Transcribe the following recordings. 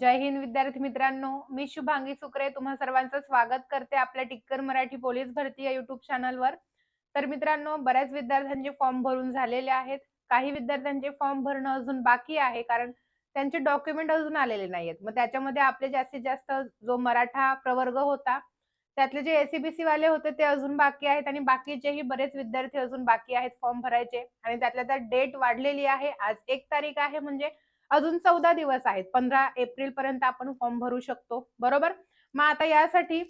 जय हिंद विद्यार्थी मित्रांनो मी शुभांगी सुक्रे तुम्हा सर्वांचं स्वागत करते आपल्या टिक्कर मराठी पोलीस भरती या युट्यूब चॅनलवर तर मित्रांनो बऱ्याच विद्यार्थ्यांचे फॉर्म भरून झालेले आहेत. काही विद्यार्थ्यांचे फॉर्म भरणं अजून बाकी आहे कारण त्यांचे डॉक्युमेंट अजून आलेले नाहीयेत. मग त्याच्यामध्ये आपले जास्तीत जास्त जो मराठा प्रवर्ग होता त्यातले जे एसीबीसी वाले होते ते अजून बाकी आहेत आणि बाकीचेही बरेच विद्यार्थी अजून बाकी आहेत फॉर्म भरायचे. आणि त्यातल्या त्यात डेट वाढलेली आहे. आज एक तारीख आहे म्हणजे अजून चौदा दिवस आहेत. पंधरा एप्रिल पर्यंत आपण फॉर्म भरू शकतो. बरोबर? मग आता यासाठी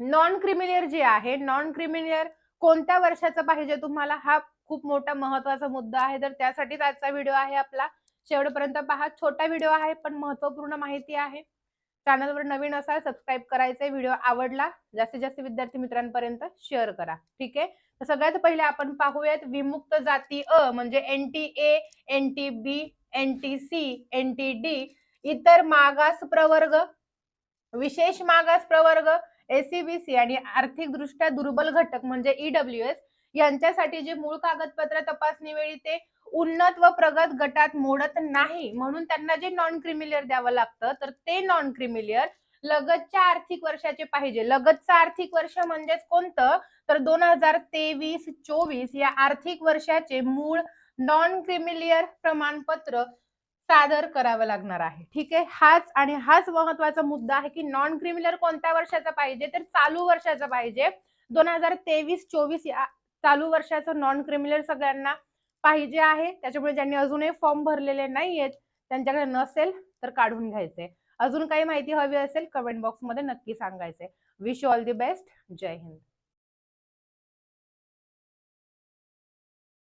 नॉन क्रिमिलियर जे आहे नॉन क्रिमिलियर कोणत्या वर्षाचं पाहिजे तुम्हाला? हा खूप मोठा महत्त्वाचा मुद्दा आहे. तर त्यासाठीच आजचा व्हिडिओ आहे आपला. शेवटपर्यंत पहा. छोटा व्हिडिओ आहे पण महत्त्वपूर्ण माहिती आहे. चॅनलवर नवीन असाल सबस्क्राईब करायचे व्हिडिओ आवडला जास्तीत जास्त विद्यार्थी मित्रांपर्यंत शेअर करा. ठीक आहे? तर सगळ्यात पहिले आपण पाहूयात विमुक्त जाती अ म्हणजे N T A N T B N T C N T D इतर मागास प्रवर्ग विशेष मागास प्रवर्ग एसीबीसी आणि आर्थिक दृष्ट्या दुर्बल घटक म्हणजे ईडब्ल्यू एस यांच्यासाठी जे मूळ कागदपत्र तपासणी वेळी ते उन्नत व प्रगत गटात मोडत नाही म्हणून त्यांना जे नॉन क्रिमिलियर द्यावं लागतं तर ते नॉन क्रिमिलियर लगतच्या आर्थिक वर्षाचे पाहिजे. लगतचं आर्थिक वर्ष म्हणजेच कोणतं? तर दोन हजार तेवीस चोवीस या आर्थिक वर्षाचे मूळ नॉन क्रिमिलियर प्रमाणपत्र सादर करावं लागणार आहे. ठीक आहे? हाच आणि हाच महत्त्वाचा मुद्दा आहे की नॉन क्रिमिलर कोणत्या वर्षाचा पाहिजे? तर चालू वर्षाचा पाहिजे. दोन हजार तेवीस चोवीस या चालू वर्षाचं नॉन क्रिमिलर सगळ्यांना पाहिजे आहे. त्याच्यामुळे ज्यांनी अजूनही फॉर्म भरलेले नाही आहेत त्यांच्याकडे नसेल तर काढून घ्यायचे. अजून काही माहिती हवी असेल कमेंट बॉक्समध्ये नक्की सांगायचे. Wish all the best Jai Hind.